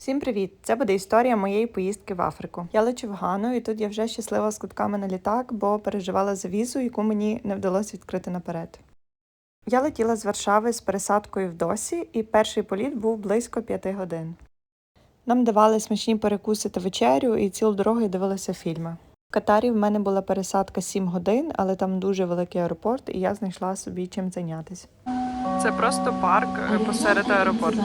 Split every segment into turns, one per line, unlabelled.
Всім привіт! Це буде історія моєї поїздки в Африку. Я лечу в Гану, і тут я вже щаслива з квитками на літак, бо переживала за візу, яку мені не вдалося відкрити наперед. Я летіла з Варшави з пересадкою в Досі, і перший політ був близько п'яти годин. Нам давали смачні перекуси та вечерю, і цілу дорогу я дивилася фільми. В Катарі в мене була пересадка 7 годин, але там дуже великий аеропорт, і я знайшла собі чим зайнятися. Це просто парк е, посеред аеропорту.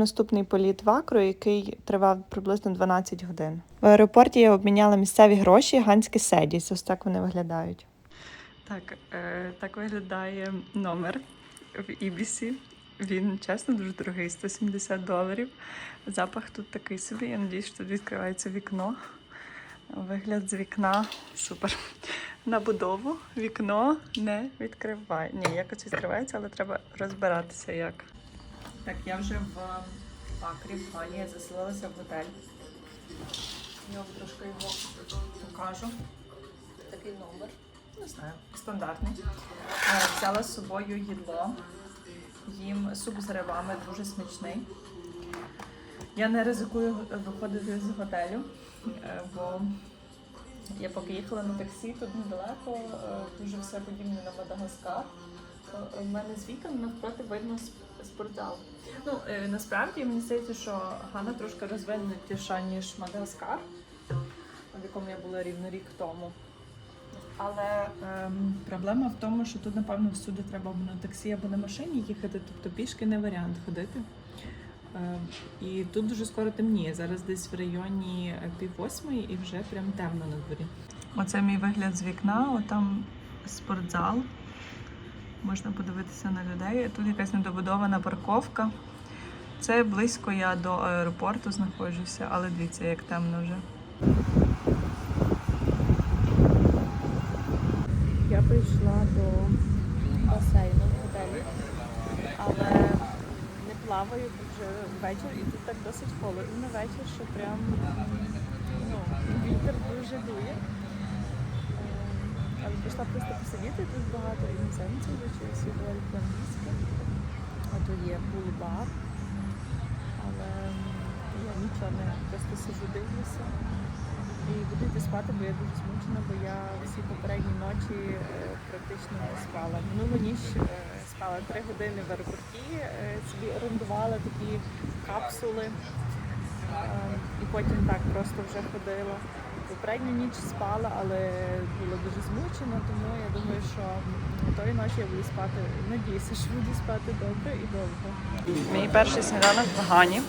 Наступний політ в Акру, який тривав приблизно 12 годин. В аеропорті я обміняла місцеві гроші ганські седіс. Ось так вони виглядають. Так, е, так виглядає номер в Ібісі. Він чесно дуже дорогий, 170 доларів. Запах тут такий собі. Я надіюсь, що тут відкривається вікно. Вигляд з вікна супер. На будову вікно не відкриває. Ні, якось відкривається, але треба розбиратися як. Так, я вже в Акрі, в Гані, я заселилася в готель. Я вам трошки його покажу. Такий номер, не знаю, стандартний. Е, Взяла з собою їдло. Їм суп з грибами дуже смачний. Я не ризикую виходити з готелю, е, бо я поки їхала на таксі, тут недалеко, е, дуже все подібне на Мадагаскар. Е, В мене з вікон навпроти видно спортзал. Ну, е, насправді мені здається, що Гана трошки розвинутіша, ніж Мадагаскар, в якому я була рівно рік тому. Але ем, проблема в тому, що тут, напевно, всюди треба або на таксі, або на машині їхати, тобто пішки не варіант ходити. Ем, і тут дуже скоро темніє. Зараз десь в районі е, пів восьмої і вже прям темно на дворі. Оце мій вигляд з вікна, отам спортзал. Можна подивитися на людей. Тут якась недобудована парковка. Це близько я до аеропорту знаходжуся, але дивіться, як темно вже. Я прийшла до басейну в готелі, але не плаваю вже вечір, і тут так досить холодно на вечір, що прям ну, вітер дуже дує. Але прийшла просто посидіти, тут багато іноземців, всі говорять по-англійськи. А тут є пул-бар. Але я нічого не просто сижу, дивлюся. І буду йти спати, бо я дуже змучена, бо я всі попередні ночі е, практично не спала. Минулу ніч е, спала три години в аеропорті, е, собі орендувала такі капсули. І потім так просто вже ходила. Попередню ніч спала, але була дуже змучена, тому я думаю, що тої ночі я буду спати. Надіюся, що буду спати добре і довго. Мій перший сніданок в Гані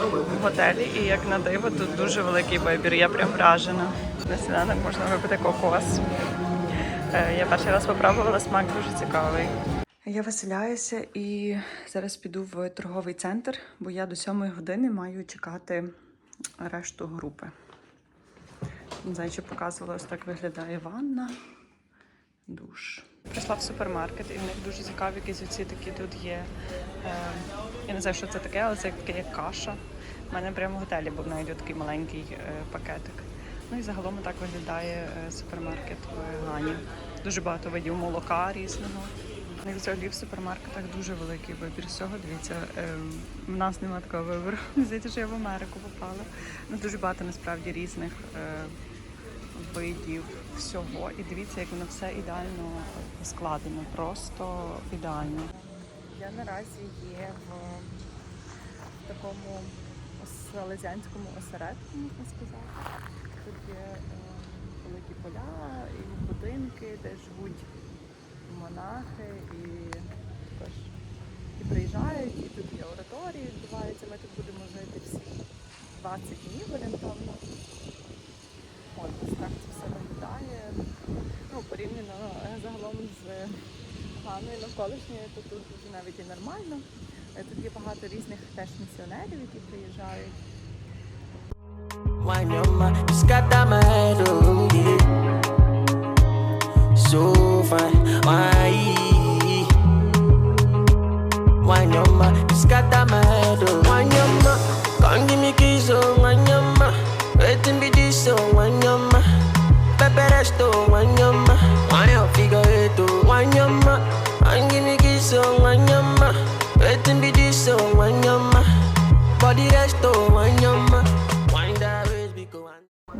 в готелі, і як на диво, тут дуже великий вибір. Я прям вражена. На сніданок можна випити кокос. Е, Я перший раз спробувала, смак дуже цікавий. Я веселяюся і зараз піду в торговий центр, бо я до сьомої години маю чекати решту групи. Не чи показувала, ось так виглядає ванна, душ. Прийшла в супермаркет, і в них дуже цікаві якісь оці такі тут є. Е, я не знаю, що це таке, але це таке як каша. У мене прямо в готелі був навіть такий маленький е, пакетик. Ну і загалом так виглядає е, супермаркет в Гані. Дуже багато видів молока різного. Них взагалі в супермаркетах дуже великий вибір всього. Дивіться, е, в нас немає такого вибору. Здається, що я в Америку попала. Ну, дуже багато насправді різних е, видів всього. І дивіться, як воно все ідеально складено. Просто ідеально. Я наразі є в такому селезянському осередку, можна сказати. Тут є е, великі поля і будинки, де живуть монахи і також і приїжджають, і тут є ораторії відбуваються. Ми тут будемо жити всі 20 днів орієнтовно. От ось так це все виглядає. Ну, порівняно е, загалом з Ганою навколишньою, то тут вже навіть і нормально. Е, Тут є багато різних теж місіонерів, які приїжджають.
Wine your mind, you scatter my head,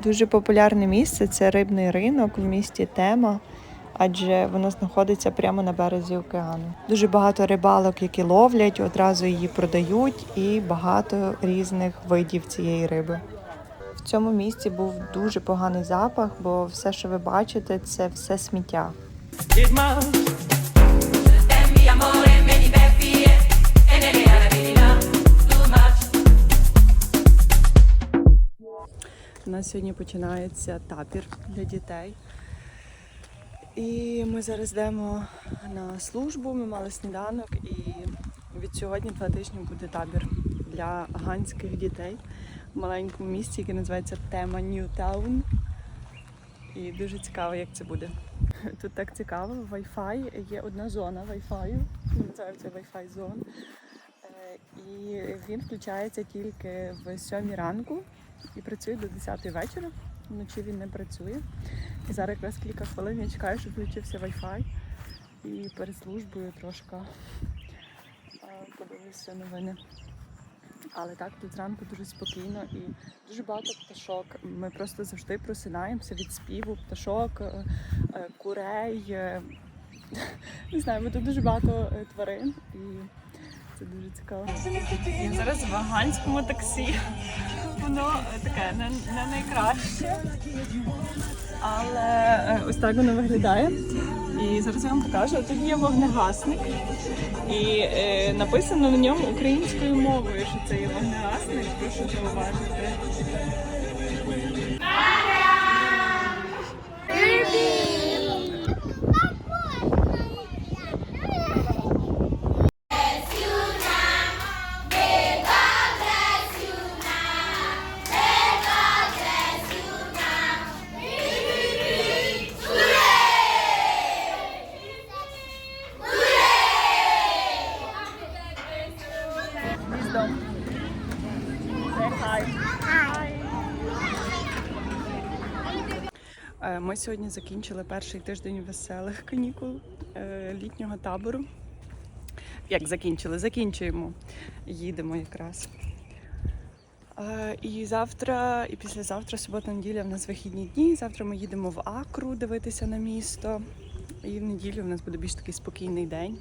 Дуже популярне місце це рибний ринок в місті Тема, адже воно знаходиться прямо на березі океану. Дуже багато рибалок, які ловлять, одразу її продають, і багато різних видів цієї риби. В цьому місці був дуже поганий запах, бо все, що ви бачите, це все сміття. Нас сьогодні починається табір для дітей. І ми зараз йдемо на службу. Ми мали сніданок, і від сьогодні два тижні буде табір для ганських дітей в маленькому місті, яке називається Тема Ньютаун. І дуже цікаво, як це буде. Тут так цікаво, Wi-Fi, є одна зона Wi-Fi, називається Wi-Fi зон. Е, І він включається тільки в 7 ранку і працює до 10 вечора. Вночі він не працює. І зараз якраз кілька хвилин я чекаю, щоб включився Wi-Fi. І перед службою трошки е, подивлюся новини. Але так, тут зранку дуже спокійно і дуже багато пташок. Ми просто завжди просинаємося від співу пташок, е, е, курей. Не знаю, бо тут дуже багато тварин і це дуже цікаво. Я зараз в ваганському таксі. Воно е, таке не, не найкраще. Але е, ось так воно виглядає. І зараз я вам покажу. Тут є вогнегасник. І е, написано на ньому українською мовою, що це є вогнегасник. Прошу зауважити. Wisdom. Say hi. Е, Ми сьогодні закінчили перший тиждень веселих канікул е, літнього табору. Як закінчили? Закінчуємо. Їдемо якраз. Е, І завтра, і післязавтра, субота, неділя, в нас вихідні дні. Завтра ми їдемо в Акру дивитися на місто. І в неділю в нас буде більш такий спокійний день.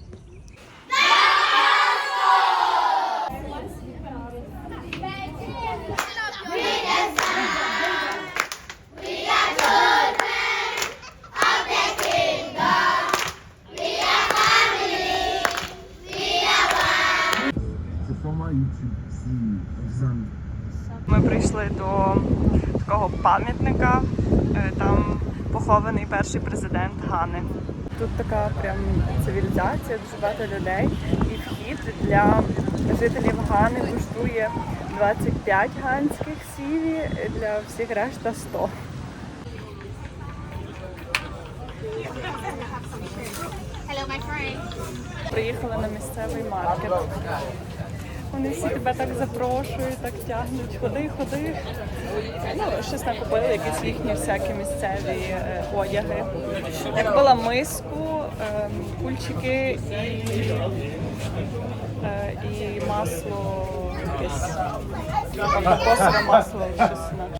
Ми прийшли до такого пам'ятника. Е, Там похований перший президент Гани. Тут така прям цивілізація, дуже багато людей. І вхід для жителів Гани коштує 25 ганських сіві, для всіх решта 100. Приїхали на місцевий маркет. Вони всі тебе так запрошують, так тягнуть. Ходи, ходи. Ну, щось накупили, якісь їхні всякі місцеві е, одяги. Я купила миску, кульчики і, е, і масло.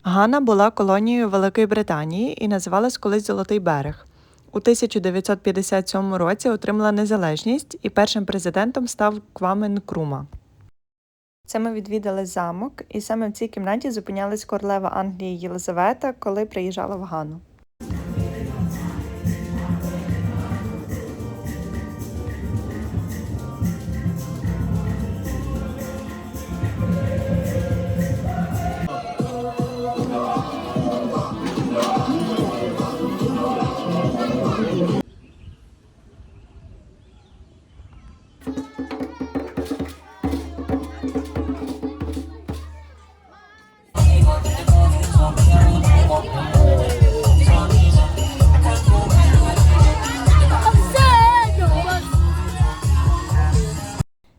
Гана була колонією Великої Британії і називалась колись Золотий берег. У 1957 році отримала незалежність і першим президентом став Кваме Нкрума. Це ми відвідали замок, і саме в цій кімнаті зупинялась королева Англії Єлизавета, коли приїжджала в Гану.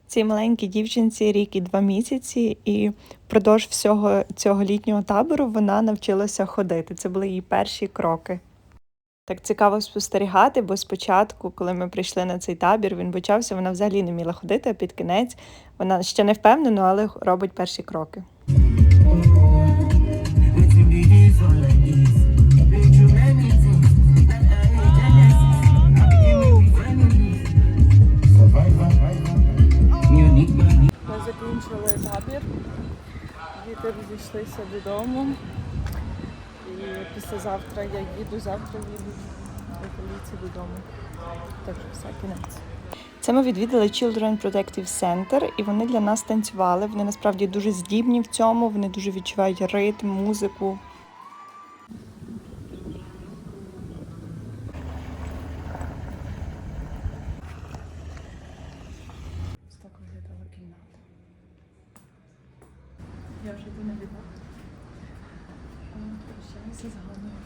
Цій маленькій дівчинці рік і два місяці, і впродовж всього цього літнього табору вона навчилася ходити. Це були її перші кроки. Так цікаво спостерігати, бо спочатку, коли ми прийшли на цей табір, він почався, вона взагалі не вміла ходити, а під кінець вона ще не впевнена, але робить перші кроки. Розійшлися додому. І післязавтра я їду, завтра їду до поліції додому. Так все, кінець. Це ми відвідали Children Protective Center, і вони для нас танцювали. Вони насправді дуже здібні в цьому, вони дуже відчувають ритм, музику. Я вже до набігала. Прощаюся з Ганою.